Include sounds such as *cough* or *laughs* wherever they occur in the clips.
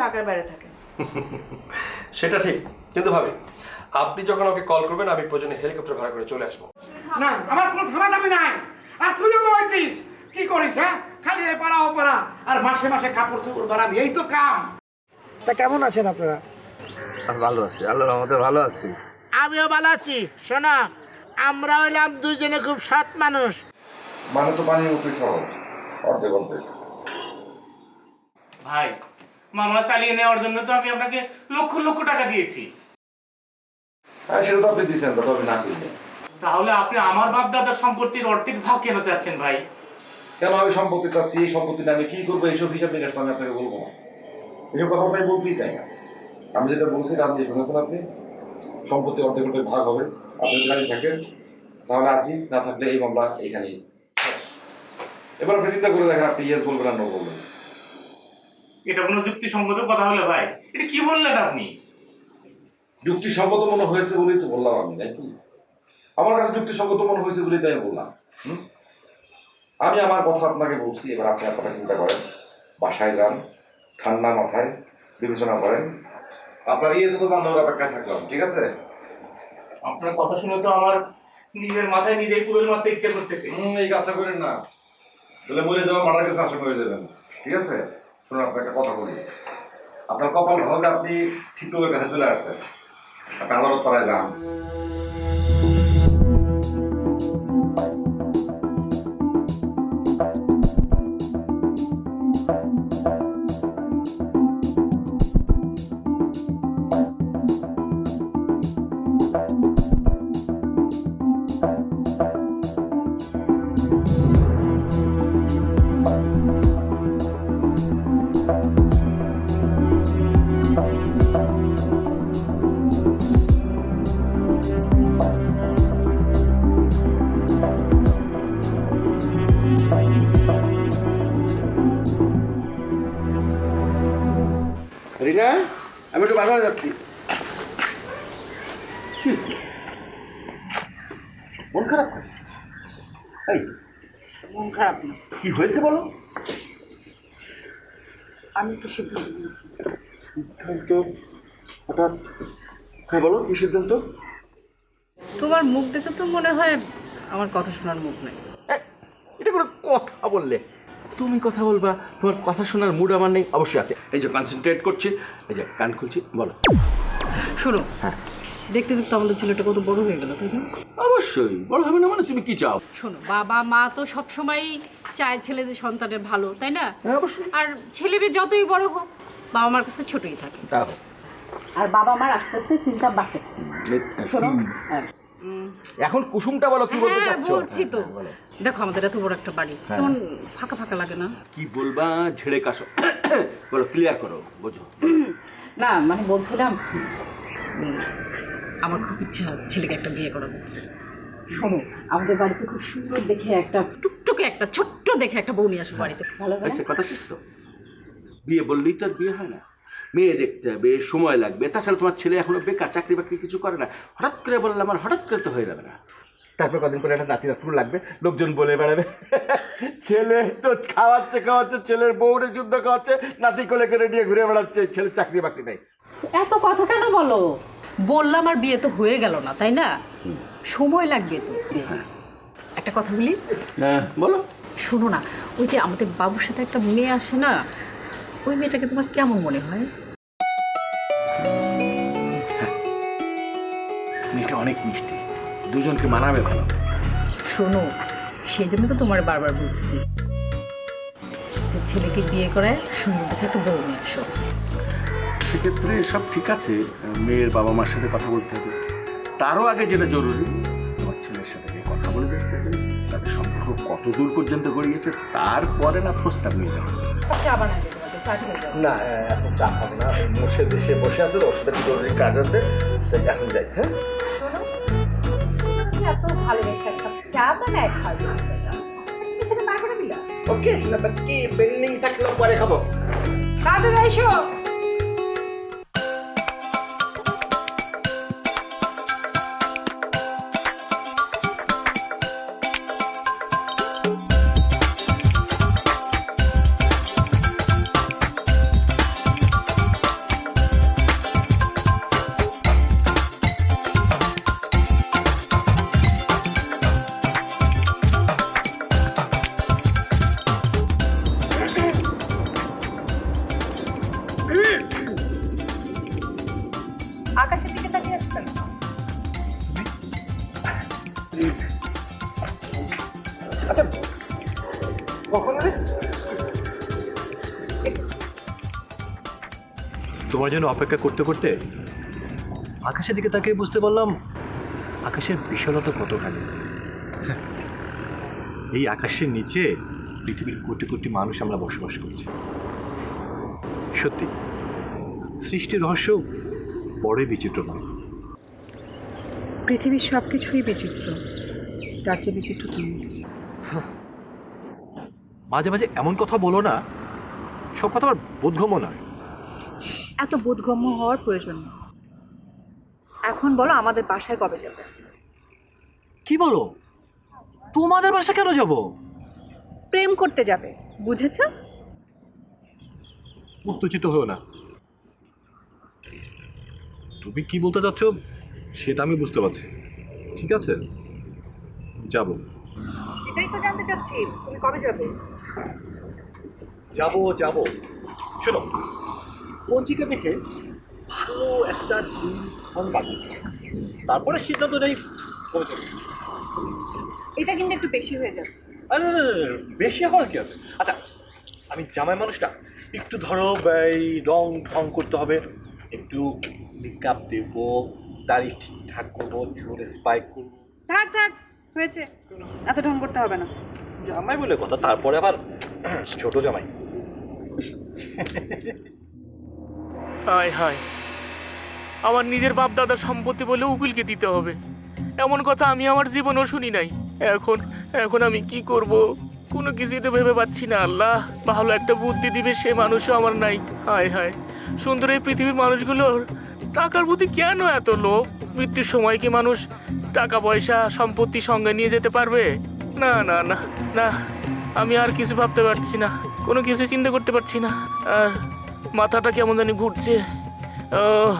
ঢাকার বাইরে থাকেন সেটা ঠিক কিন্তু ভাবি আপনি যখন আমাকে কল করবেন আমি প্রয়োজনে হেলিকপ্টার ভাড়া করে চলে আসব। না আমার কোনো থামাথামি নাই। আর তুইও তো হয়েছিস। কি করিস হ্যাঁ? খালি এ পাড়া ও পাড়া আর মাসে মাসে কাপড় চোপড় বাড়াবি এই তো কাম। তা কেমন আছেন আপনারা? ভালো আছি আল্লাহর রহমতে ভালো আছি। আমিও ভালো আছি। শোনা আমরা হইলাম দুইজনে খুব সৎ মানুষ। মানে তো পানির মতোই সহজ অর্ধেক অর্ধেক। ভাই মামলা চালিয়ে নেওয়ার জন্য তো আমি আপনাকে লক্ষ লক্ষ টাকা দিয়েছি। হ্যাঁ সেটা তো আপনি দিচ্ছেন না করলে তাহলে আপনি আমার বাপ দাদার সম্পত্তির অর্ধেক ভাগ কেন চাচ্ছেন ভাই? কেন আমি সম্পত্তি চাচ্ছি? এই সম্পত্তিটা আমি কি করব? এইসব হিসাব নিকাশ আমি আপনাকে বলব না। এসব কথা আমি বলতেই চাই না। আমি যেটা বলছি দিয়ে শুনেছেন আপনি। সম্পত্তি অর্ধেক অর্ধেক ভাগ হবে। আপনি যদি রাজি থাকেন তাহলে আসি। না থাকলে এই মামলা এইখানেই শেষ। এবার আপনি চিন্তা করে দেখেন আপনি ইয়েস বলবেন আর নো বলবেন। এটা কোনো যুক্তিসঙ্গত কথা হলো ভাই এটা কি বললেন আপনি? যুক্তিসঙ্গত মনে হয়েছে বলেই তো বললাম আমি নাকি আমার কাছে যুক্তিসঙ্গত মনে হয়েছে বলেই তাই বললাম? আমি আমার কথা আপনাকে বলছি এবার আপনি আপনারা চিন্তা করেন বাসায় যান ঠান্ডা মাথায় বিবেচনা করেন। আপনার ইয়ে শুধু বান্ধবের অপেক্ষায় থাকলাম ঠিক আছে? আপনার কথা শুনে তো আমার নিজের মাথায় নিজেই কুড়েল মারতে ইচ্ছা করতেছে। এই কাজটা করেন না তাহলে মরে যাওয়া মারার কাছে আশা করে যাবেন ঠিক আছে? শুনুন আপনার একটা কথা বলি। আপনার কপাল ভালো যে আপনি ঠিক লোকের কাছে চলে আসছেন, আপনি আদালত পাড়ায় যান। রিনা আমি একটু বাজারে যাচ্ছি। মন খারাপ এই মন খারাপ না। কি হয়েছে বলো? আমি তো সিদ্ধান্ত নিয়েছি। সিদ্ধান্ত? হঠাৎ? হ্যাঁ বলো কি সিদ্ধান্ত? তোমার মুখ দেখে তো মনে হয় আমার কথা শোনার মুখ নেই। এটা কোনো কথা বললে। তুমি কথা বলবা তোমার কথা শোনার মুড আমার নেই অবশ্যই আছে। এই যে কনসেন্ট্রেট করছি এই যে কান খুলছি বলো। শোনো হ্যাঁ। দেখতে দেখতে আমাদের ছেলেটা কত বড় হয়ে গেল তাই না? অবশ্যই বড় হবে না মানে তুমি কি চাও? শোনো বাবা মা তো সবসময় চায় ছেলেদের সন্তানের ভালো তাই না? হ্যাঁ অবশ্যই। আর ছেলে মেয়ে যতই বড় হোক বাবা মার কাছে ছোটই থাকে। তাও। আর বাবা মার আস্তে আস্তে চিন্তা বাড়তে শোনো হ্যাঁ, এখন কুসুমটা বলো কি বলতে হ্যাঁ চাচ্ছ? বলছি তো। হ্যাঁ, দেখো আমাদের এত বড় একটা বাড়ি। হ্যাঁ। কেমন ফাঁকা ফাঁকা লাগে না? কি বলবা? ঝেড়ে কাশো। *coughs* বলো ক্লিয়ার করো বোঝো। *coughs* না মানে বলছিলাম আমার খুব ইচ্ছা ছেলেকে একটা বিয়ে করাবো। শোনো আমাদের বাড়িতে খুব সুন্দর দেখে একটা টুকটুকে একটা ছোট্ট দেখে একটা বউ নিয়ে আসব বাড়িতে। ভালো হয় আচ্ছা কথা শেষ তো? বিয়ে বললেই তো আর বিয়ে হয় না। মেয়ে দেখতে হবে সময় লাগবে। তাছাড়া তোমার ছেলে এখনও বেকার চাকরি বাকরি কিছু করে না। হঠাৎ করে বললাম আর হঠাৎ করে তো হয়ে যাবে না। তারপর কদিন পরে একটা নাতি নাতু লাগবে লোকজন বলে বেড়াবে। *laughs* ছেলে তো খাওয়াচ্ছে খাওয়াচ্ছে ছেলের বউরে যুদ্ধ খাওয়াচ্ছে নাতি কোলে করে নিয়ে ঘুরে বেড়াচ্ছে ছেলে চাকরি বাকরি নেই। এত কথা কেন বলো? বললাম আর বিয়ে তো হয়ে গেল না তাই না? সময় লাগবে তো। একটা কথা বলি? হ্যাঁ বলো। শোনো না ওই যে আমাদের বাবুর সাথে একটা মেয়ে আসে না ওই মেয়েটাকে তোমার কেমন মনে হয়? মেয়েটা অনেক মিষ্টি। দুজনকে মানাবে ভালো। শোনো সেই জন্য তো তোমার বারবার বলছি। ছেলেকে বিয়ে করে সুন্দর দেখে একটু বউ নিয়ে আসো। সেক্ষেত্রে সব ঠিক আছে মেয়ের বাবা মার সাথে কথা বলতে হবে। তারও আগে যেটা জরুরি তোমার ছেলের সাথে গিয়ে কথা বলে দেখতে হবে। তাদের সম্পর্ক কত দূর পর্যন্ত গড়িয়েছে তারপরে না প্রস্তাব নিয়ে যাবে চা না এখন চা খাবে না। মোর্শেদ দেশে বসে আছে ওর সাথে জরুরি কাজ আছে তাই এখন যাই হ্যাঁ? এত ভালোবেসে একটা চা বানায় খাবে সেটা না করে দিলা? ওকে কি পেন্ডিং থাকলেও পরে খাব। তাড়াতাড়ি এসো। তোমার জন্য অপেক্ষা করতে করতে আকাশের দিকে তাকিয়ে বুঝতে পারলাম আকাশের বিশালতা কতখানি। এই আকাশের নিচে পৃথিবীর কোটি কোটি মানুষ আমরা বসবাস করছি। সত্যি সৃষ্টির রহস্য বড়ই বিচিত্রময়। পৃথিবীর সব কিছুই বিচিত্র যার চেয়ে বিচিত্র তুমি। মাঝে মাঝে এমন কথা বলো না সব কথা আমার বোধগম্য নয়। এত বোধগম্য হওয়ার প্রয়োজন নেই। এখন বলো আমাদের বাসায় কবে যাবে। কি বলো? তোমাদের বাসা কেন যাব? প্রেম করতে যাবে বুঝেছ? উত্তেজিত হও না। তুমি কি বলতে চাচ্ছ সেটা আমি বুঝতে পারছি। ঠিক আছে? যাব। এটাই তো জানতে চাচ্ছি তুমি কবে যাবে? যাব যাব। শোনো পঞ্জিকা দেখে ভালো একটা দিন ফোন তারপরে সিদ্ধান্ত নেই এটা কিন্তু একটু বেশি হয়ে যাচ্ছে। আরে বেশি হওয়ার কি আছে? আচ্ছা আমি জামাই মানুষটা একটু ধরো এই রং ঢং করতে হবে একটু মেকআপ দেবো দাড়ি ঠিকঠাক করব চুলে স্পাইক করব। থাক থাক হয়েছে। এত ঢং করতে হবে না। জামাই বলে কথা তারপরে আবার ছোট জামাই। হায় হায়। আমার নিজের বাপ দাদার সম্পত্তি বলে উকিলকে দিতে হবে। এমন কথা আমি আমার জীবনেও শুনি নাই। এখন এখন আমি কি করব? কোনো কিছুই তো ভেবে পাচ্ছি না, আল্লাহ। ভালো একটা বুদ্ধি দিবে সে মানুষও আমার নাই। হায় হায়। সুন্দর এই পৃথিবীর মানুষগুলোর টাকার প্রতি কেন এত লোভ? মৃত্যুর সময় কি মানুষ টাকা, পয়সা, সম্পত্তি সঙ্গে নিয়ে যেতে পারবে? না না না না। আমি আর কিছু ভাবতে পারছি না। কোনো কিছু চিন্তা করতে পারছি না। আর মাথাটা কেমন জানি ঘুরছে আহ,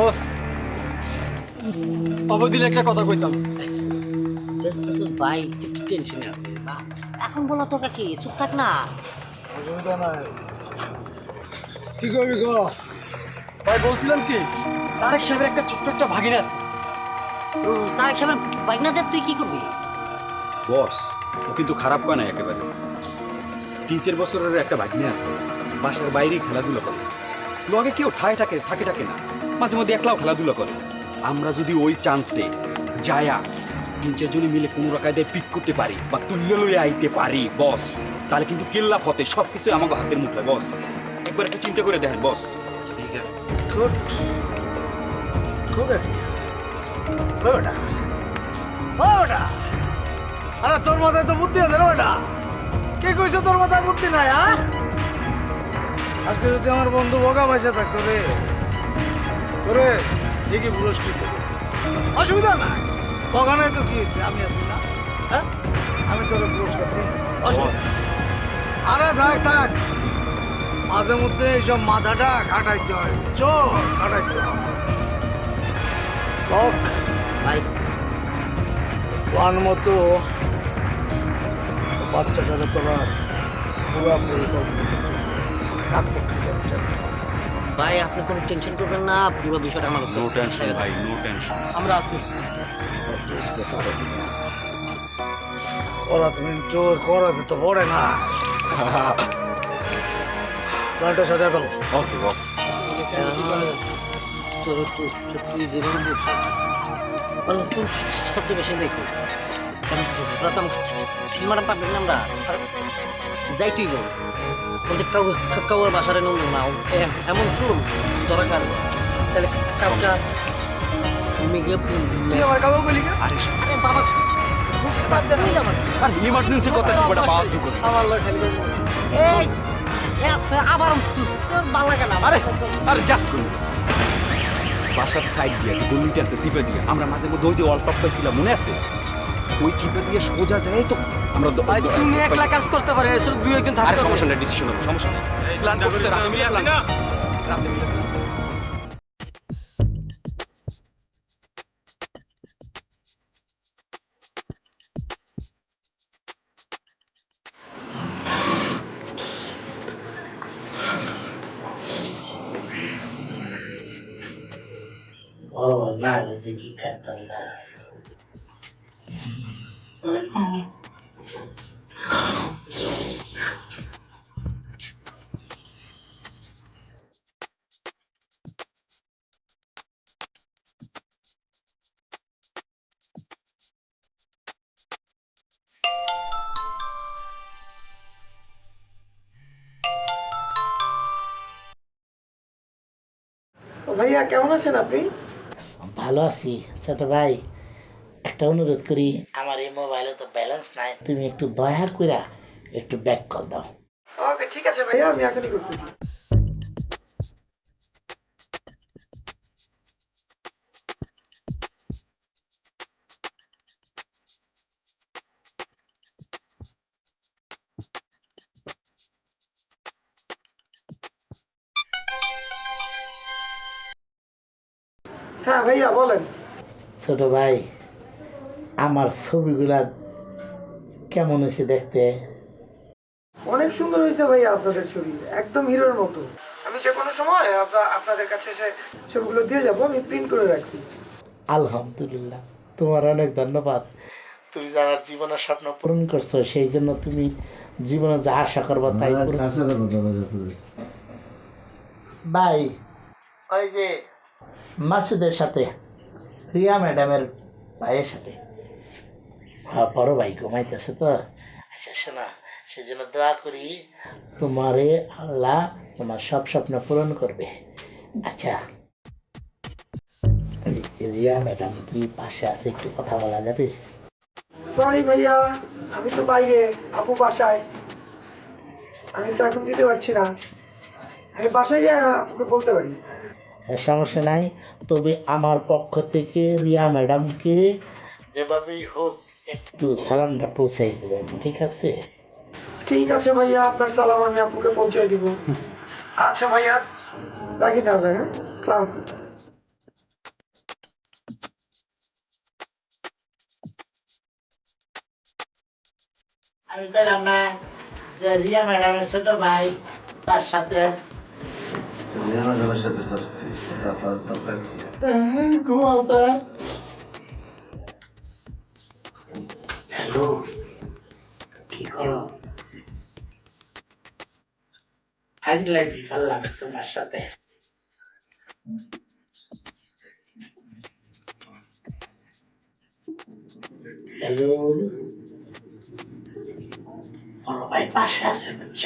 বস। অবদিন একটা কথা কইতাম। ভাই একটু টেনশনে আছে এখন বলো তো কাকি চুপ থাক না। অসুবিধা নাই কি করবি গো ভাই বলছিলাম কি তারেক সাহেবের একটা ছোট্ট একটা ভাগিনা আছে। ও, তারেক সাহেবের না তুই কি করবি? বস ও কিন্তু খারাপ হয় না একেবারে। তিন চার বছরের একটা ভাগ্নে আছে বাসার বাইরেই খেলাধুলা করে। লগে কেউ ঠায় থাকে থাকে থাকে না। মাঝে মধ্যে একলাও খেলাধুলা করে। আমরা যদি ওই চান্সে যায়া তিন চারজনে মিলে কোনো কায়দায় পিক করতে পারি বা তুল্য লয়ে আইতে পারি বস তাহলে কিন্তু কেল্লা ফতে সব কিছু আমাকে হাতের মুঠোয় বস একবার একটু চিন্তা করে দেখেন বস ঠিক আছে। আরে তোর মাথায় তো বুদ্ধি আছে রে বেটা কে কইছে তোর মাথায় বুদ্ধি নাই হ্যাঁ? আজকে যদি আমার বন্ধু বগা পয়সা থাকতো রে। তোরে ঠিকই পুরস্কৃত করতো। অসুবিধা নাই। বোকা নাই তো কি হয়েছে আমি আছি না। হ্যাঁ? আমি তোরে পুরস্কার দিই। অসুবিধা। আরে থাক থাক। মাঝে মধ্যে এইসব মাথাটা কাটাইতে হয়। চোখ কাটাইতে হয়। ভাই। ওয়ান মতো বাচ্চাটাকে তোরা পুরোপুরি ভাই আপনি কোনো টেনশন করবেন না পুরো বিষয়টা আমার নো টেনশন ভাই নো টেনশন আমরা আছি ওরা তুমি জোর করাতে তো পড়ে না প্ল্যানটা সাজা ফেলো ওকে বস তোর তুই তুই যেভাবে বলছো বলো তুই সবচেয়ে বেশি যাইতো প্রথম সিলমাটা পারবেন না আমরা যাই তুই বল কিন্তু কাউ কাউর বাসারে নম না এ- এমন চুল দরকার তাহলে কাউটা মেঘে তুই আমার বলি আরে বাবা ইমার্জেন্সি কথা কি বড় বাদ দুকো আমার লোক খেলবে। এই এ, আবার তোর আরে আরে জাস্ট বাসার সাইড দিয়ে যে গলিটা আছে চিপে দিয়ে। আমরা মাঝে মধ্যে ওই যে ওয়াল টপ পাইছিলাম মনে আছে? ওই চিপে দিয়ে সোজা যায় তো আমরা দ- তুমি একলা কাজ করতে পারে এসব দুই একজন আরে থাকতে সমস্যা নেই ডিসিশন হবে সমস্যা নেই। প্ল্যান করতে রাতে মিলে করতে। রাতে মিলে plan ও না দেখি খেতাম না। ভাইয়া কেমন আছেন আপনি? ভালো আছি। ছোট ভাই একটা অনুরোধ করি আমার এই মোবাইলে তো ব্যালেন্স নাই তুমি একটু দয়া করে একটু ব্যাক কল দাও। ওকে ঠিক আছে ভাইয়া আমি এখনই করতেছি। ছোট ভাই আমার ছবিগুলা কেমন হয়েছে দেখতে? অনেক সুন্দর হয়েছে ভাই আপনাদের ছবি একদম হিরোর মতো। আমি যে কোনো সময় আপনা- আপনাদের কাছে এসে ছবিগুলো দিয়ে যাব আমি প্রিন্ট করে রাখছি। আলহামদুলিল্লাহ তোমার অনেক ধন্যবাদ। তুমি যে আমার জীবনের স্বপ্ন পূরণ করছ সেই জন্য তুমি জীবনে যা আশা করব তাই ভাই ওই যে মাসুদের সাথে রিয়া ম্যাডামের ভাইয়ের সাথে। হ্যাঁ বড় ভাই ঘুমাইতেছে তো। আচ্ছা শোনা সেই জন্য দোয়া করি তোমারে আল্লাহ তোমার সব স্বপ্ন পূরণ করবে। আচ্ছা। রিয়া ম্যাডাম কি পাশে আছে, একটু কথা বলা যাবে? সরি ভাইয়া, আমি তো বাইরে, আপু বাসায়। আমি তো এখন দিতে পারছি না। আমি বাসায় যাই বলতে পারি। সমস্যা নাই। তবে আমার পক্ষ থেকে রিয়া ম্যাডামকে যেভাবেই হোক একটু সালামটা পৌঁছাই দেবেন ঠিক আছে? ঠিক আছে ভাইয়া আপনার সালাম আমি আপুকে পৌঁছে দিব। আচ্ছা ভাইয়া রাখি তাহলে হ্যাঁ? আমি পেলাম না যে রিয়া ম্যাডামের ছোট ভাই তার সাথে ঘুমাও হ্যালো কি করো? আজ লাগি করলাম তোমার সাথে হ্যালো? বড় ভাই পাশে আছে, বুঝছ?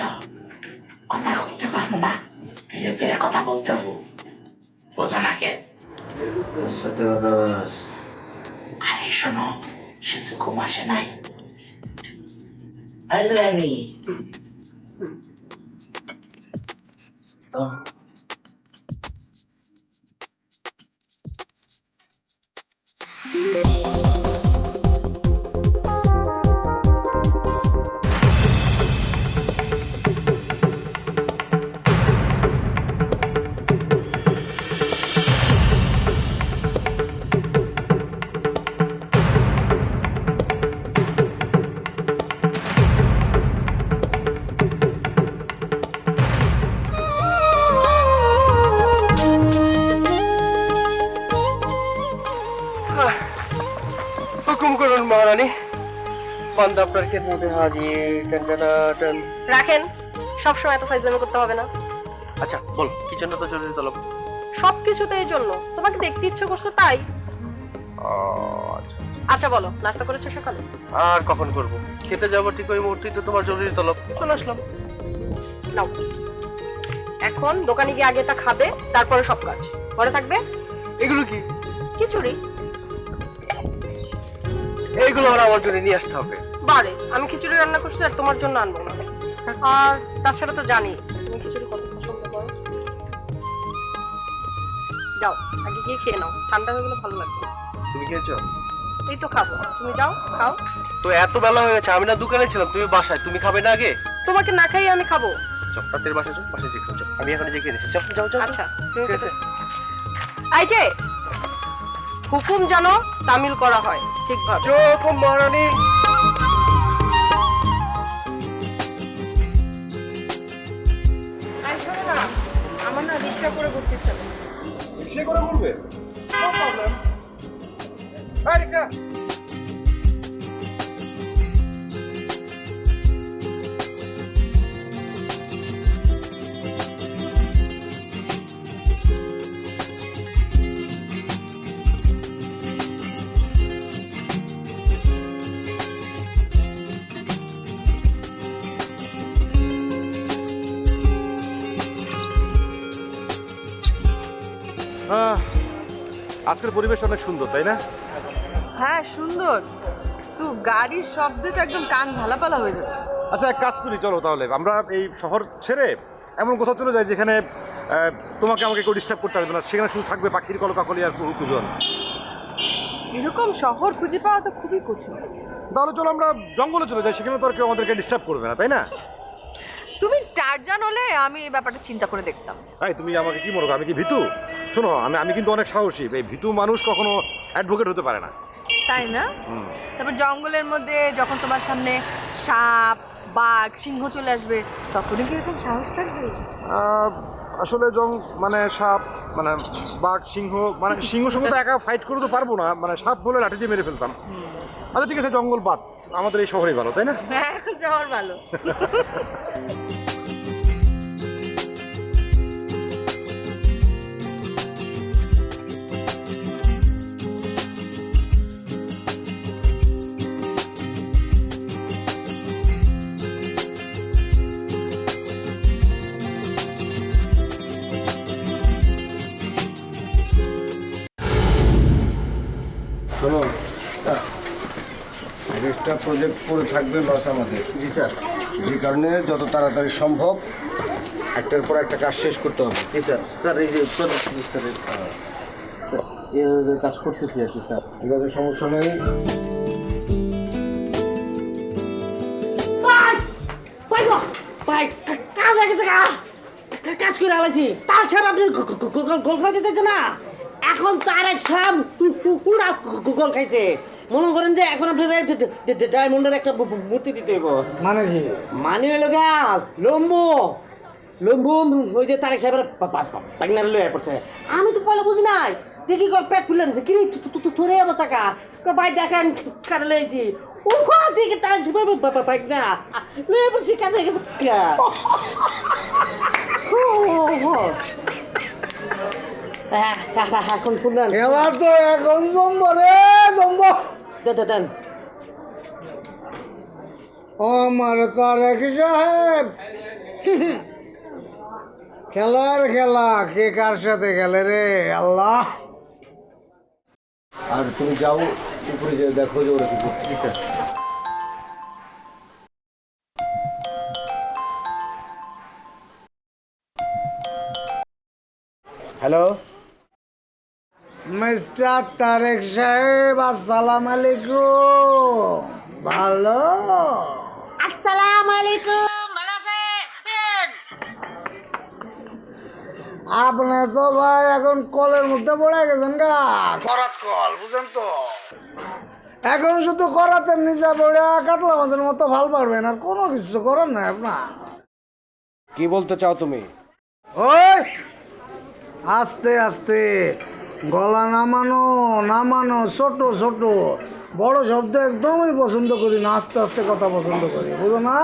কথা বলতে পারব না। ধীরে ধীরে কথা বলতে হব বোঝো না কে সাথে কথা আরে শোনো সে তো ঘুম বান্দা আপনার খেদমতে হাজির টান টান টান। রাখেন সবসময় এত ফাইজলামি করতে হবে না। আচ্ছা বল কি জন্য তো জরুরি তলব? সব কিছুতে এই জন্য। তোমাকে দেখতে ইচ্ছে করছ তাই। আচ্ছা। আচ্ছা বলো নাস্তা করেছ সকালে? আর কখন করব? খেতে যাব ঠিক ওই মুহূর্তেই তো তোমার জরুরি তলব। চলে আসলাম। নাও। এখন দোকানে গিয়ে আগে তা খাবে তারপরে সব কাজ। মনে থাকবে? এগুলো কি? খিচুড়ি। এইগুলো আর আমার জন্য নিয়ে আসতে হবে। বারে আমি খিচুড়ি রান্না করছি আর তোমার জন্য আনব না। আর তাছাড়া তো জানি তুমি খিচুড়ি কত পছন্দ করো। যাও আগে গিয়ে খেয়ে নাও ঠান্ডা হয়ে গেলে ভালো লাগবে। তুমি খেয়েছো? এই তো খাব তুমি যাও খাও। তো এত বেলা হয়ে গেছে আমি না দোকানে ছিলাম তুমি বাসায় তুমি খাবে না আগে? তোমাকে না খাইয়ে আমি খাব। চল রাতের বাসায় যাও বাসায় যে খাও চল। আমি এখন যে খেয়ে নিচ্ছি যাও যাও আচ্ছা ঠিক আছে। এই যে হুকুম জানো তামিল করা হয় ঠিক ঠিকভাবে চোখ মহারানী রিক্সা করে ঘুরতে ইচ্ছা করছে। সে করে করবে নো প্রবলেম রিক্সা। আজকের পরিবেশ অনেক সুন্দর তাই না? হ্যাঁ সুন্দর। তো গাড়ির শব্দে তো একদম কান ভালাপালা হয়ে যাচ্ছে। আচ্ছা এক কাজ করি চলো তাহলে। আমরা এই শহর ছেড়ে এমন কোথাও চলে যাই যেখানে তোমাকে আমাকে কেউ ডিস্টার্ব করতে আসবে না। সেখানে শুধু থাকবে পাখির কলকাকলি আর কুজন। এরকম শহর খুঁজে পাওয়া তো খুবই কঠিন। তাহলে চলো আমরা জঙ্গলে চলে যাই। সেখানে তো আর কেউ আমাদেরকে ডিস্টার্ব করবে না তাই না? তুমি টারজান হলে আমি এই ব্যাপারটা চিন্তা করে দেখতাম। এই তুমি আমাকে কি মনে করো আমি কি ভীতু? শোনো আমি আমি কিন্তু অনেক সাহসী। এই ভীতু মানুষ কখনো অ্যাডভোকেট হতে পারে না। তাই না? তারপর জঙ্গলের মধ্যে যখন তোমার সামনে সাপ বাঘ সিংহ চলে আসবে তখনই কি এরকম সাহস থাকবে? আসলে জং মানে সাপ মানে বাঘ সিংহ মানে সিংহ সঙ্গে তো একা ফাইট করে তো পারব না। মানে সাপ বলে লাঠি দিয়ে মেরে ফেলতাম। আচ্ছা ঠিক আছে জঙ্গল বাদ। আমাদের এই শহরে ভালো তাই না? হ্যাঁ শহর ভালো। *laughs* একটা প্রজেক্ট করে থাকবে লস আমাদের জি স্যার যে কারণে যত তাড়াতাড়ি সম্ভব একটার পর একটা কাজ শেষ করতে হবে জি স্যার স্যার এই যে প্রজেক্ট স্যার কাজ করতেছি আর কি স্যার ঠিক আছে সমস্যা নেই কাজ হয়ে গেছে কাজ করে আলাইছি তার সাহেব আপনি গোল খাইতে চাইছে না এখন তার এক সাহেব উল্টা গোল খাইছে মনে করেন যে এখন আপনার ডায়মন্ডের একটা মূর্তি দিতে হইব। মানে কি? মানে হইল গা লম্বু। লম্বু ওই যে তারেক সাহেবের পাগনারে লয়ে পড়ছে। আমি তো পয়লা বুঝি নাই। দেখি কর পেট ফুলে রয়েছে কিরে তোরে অবস্থা কা কর ভাই দেখেন কাটা লয়েছি ও দেখে তার সাহেব পাগনা লয়ে পড়ছি কাছে গেছে। ও, এখন শুনলেন খেলা তো এখন জম্ব রে জম্ব দেন আমার তারেক সাহেব খেলার খেলা কে কার সাথে খেলে রে আল্লাহ আর তুমি যাও, উপরে যে দেখো যে ওরা কি স্যার হ্যালো মিস্টার তারেক সাহেব আসসালাম আলাইকুম। ভালো? আসসালাম আলাইকুম আপনি তো ভাই এখন কলের মধ্যে পড়ে গেছেন গা। করাত কল বুঝেন তো। এখন শুধু করাতের নিচে পড়ে কাতলা মাছের মতো ভালো পারবেন আর কোনো কিছু করেন না আপনার। কি বলতে চাও তুমি? ওই আস্তে আস্তে। গলা নামানো নামানো, ছোট ছোট। বড় শব্দ একদমই পছন্দ করি না, আস্তে আস্তে কথা পছন্দ করি, বুঝো না